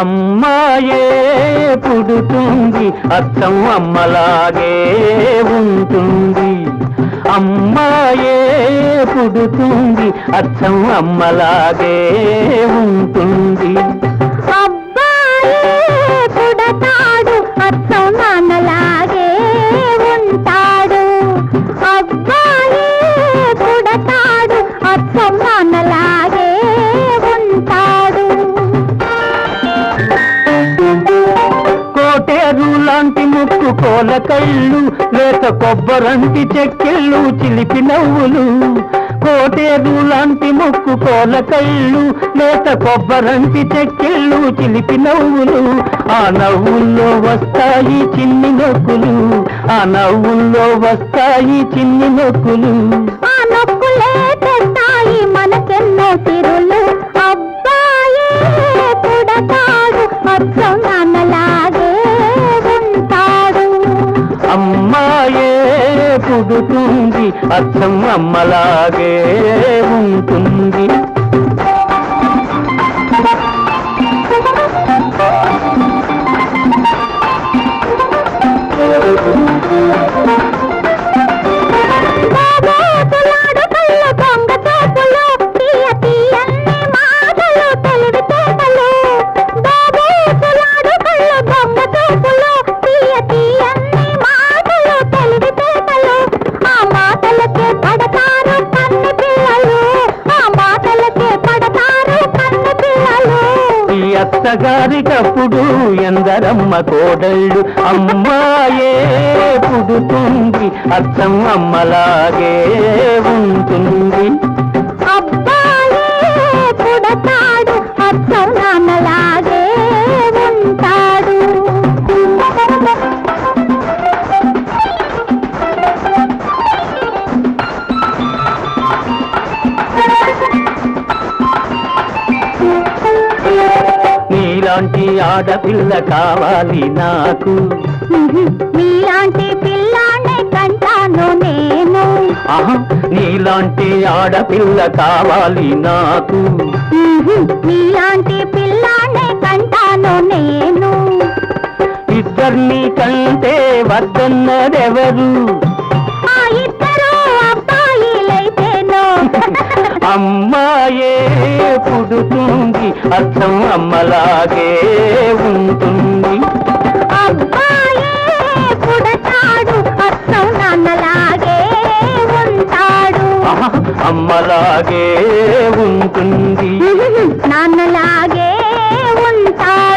అమ్మాయే పుడుతుంది అచ్చం అమ్మలాగే ఉంటుంది. అమ్మాయే పుడుతుంది అచ్చం అమ్మలాగే ఉంటుంది. అబ్బాయే పుడతాడు అచ్చం నాన్నలాగే ఉంటాడు. కోల కళ్ళు లేత కొబ్బరంటి చెక్కిళ్ళు చిలిపి నవ్వులు. కోటేరు లాంటి ముక్కు కోల కళ్ళు లేత కొబ్బరంటి చెక్కిళ్ళు చిలిపి నవ్వులు. ఆ నవ్వుల్లో వస్తాయి చిన్ని నొక్కులు ఆ నవ్వుల్లో వస్తాయి చిన్ని నొక్కులు. పుడుతుంది అచ్చం అమ్మలాగే ఉంటుంది. అత్తగారికప్పుడు ఎందరమ్మ కోడళ్ళు అమ్మాయే పుడుతుంది అర్థం అమ్మలాగే ఉంటుంది నీలాంటి ఆడపిల్ల కావాలి నాకు. మీలాంటి పిల్లాన్ని కంటాను నేను. నీలాంటి ఆడపిల్ల కావాలి నాకు. మీలాంటి పిల్లాన్ని కంటాను నేను. ఇద్దరిని కంటే వద్దన్నదెవరు? అర్థం అమ్మలాగే ఉంటుంది. అమ్మలాగే ఉంటుంది. నాన్నలాగే ఉంటాడు.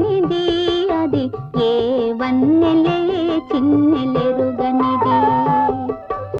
అది ఏ వన్నెలే చిన్నెలే